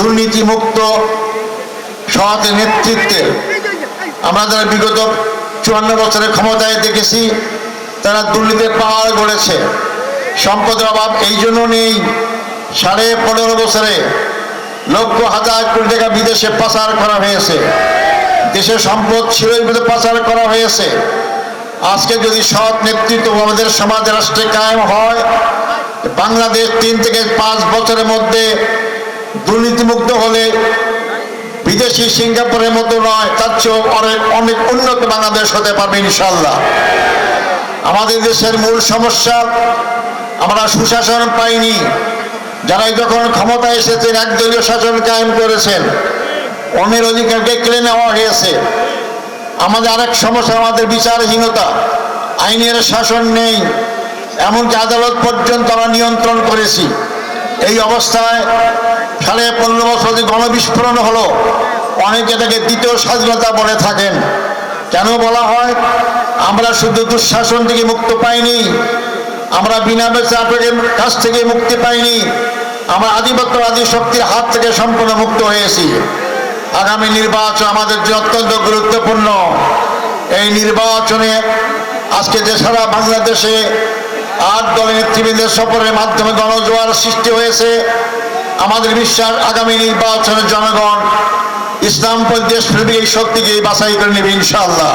দুর্নীতিমুক্ত সৎ নেতৃত্বের আমরা যারা বিগত চুয়ান্ন বছরের ক্ষমতায় দেখেছি, তারা দুর্নীতির পাহাড় গড়েছে। সম্পদের অভাব এই জন্য নেই। সাড়ে পনেরো বছরে লক্ষ হাজার কোটি টাকা বিদেশে পাচার করা হয়েছে। দেশের সম্পদ ছিল পাচার করা হয়েছে। আজকে যদি সৎ নেতৃত্ব আমাদের সমাজ রাষ্ট্রে কায়েম হয়, বাংলাদেশ তিন থেকে পাঁচ বছরের মধ্যে দুর্নীতিমুক্ত হলে বিদেশি সিঙ্গাপুরের মতো নয়, তার চেয়েও অনেক অনেক উন্নত বাংলাদেশ হতে পারবে ইনশাল্লাহ আমাদের দেশের মূল সমস্যা, আমরা সুশাসন পাইনি। যারা যখন ক্ষমতা এসেছেন, একদলীয় শাসন কায়েম করেছেন, অন্যের অধিকারকে কেড়ে নেওয়া হয়েছে। আমাদের আরেক সমস্যা, আমাদের বিচারহীনতা। আইনের শাসন নেই, এমনকি আদালত পর্যন্ত আমরা নিয়ন্ত্রণ করেছি। এই অবস্থায় সাড়ে পনেরো বছর যে গণবিস্ফোরণ হলো, অনেকে তাকে দ্বিতীয় স্বাধীনতা বলে থাকেন। কেন বলা হয়? আমরা শুধু দুঃশাসন থেকে মুক্ত পাইনি, আমরা বিনা বেচাটের কাছ থেকে মুক্তি পাইনি, আমরা আধিপত্য আদি শক্তির হাত থেকে সম্পূর্ণ মুক্ত হয়েছি। আগামী নির্বাচন আমাদের যে অত্যন্ত গুরুত্বপূর্ণ। এই নির্বাচনে আজকে যে সারা বাংলাদেশে আট দলের নেতৃবৃন্দের সফরের মাধ্যমে গণজোয়ার সৃষ্টি হয়েছে আমাদের বিশ্বাস আগামী নির্বাচনে জনগণ ইসলাম দেশপ্রেমী এই শক্তিকে বাছাই করে নেবে, ইনশাআল্লাহ।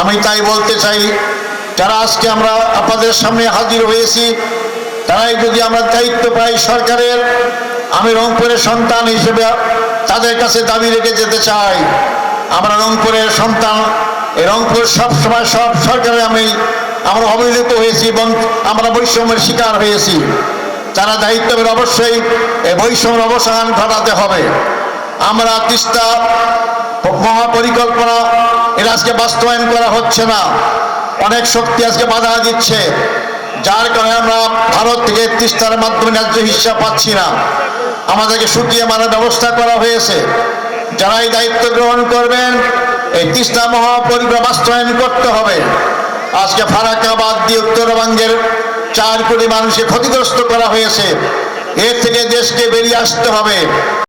আমি তাই বলতে চাই, যারা আজকে আমরা আপনাদের সামনে হাজির হয়েছি, তারাই যদি আমরা দায়িত্ব পাই সরকারের, আমি রংপুরের সন্তান হিসেবে তাদের কাছে দাবি রেখে যেতে চাই। আমরা রংপুরের সন্তান রংপুর সব সময় সব সরকারে আমি, আমরা অবহেলিত হয়েছি এবং আমরা বৈষম্যের শিকার হয়েছি। যারা দায়িত্ব পেলে অবশ্যই এই বৈষম্যের অবসান ঘটাতে হবে। আমরা তিস্তা মহাপরিকল্পনা এর আজকে বাস্তবায়ন করা হচ্ছে না। অনেক শক্তি আজকে বাধা দিচ্ছে। যার কারণে আমরা ভারত থেকে তিস্তার মাধ্যমে ন্যায্য হিসা পাচ্ছি না। আমাদেরকে শুকিয়ে মারার ব্যবস্থা করা হয়েছে। যারা এই দায়িত্ব গ্রহণ করবেন, এই তিস্তা মহাপরিকল্পনা বাস্তবায়ন করতে হবে। আজকে ফারাকাবাদ দিয়ে উত্তরবঙ্গের চার কোটি মানুষকে ক্ষতিগ্রস্ত করা হয়েছে। এর থেকে দেশকে বেরিয়ে আসতে হবে।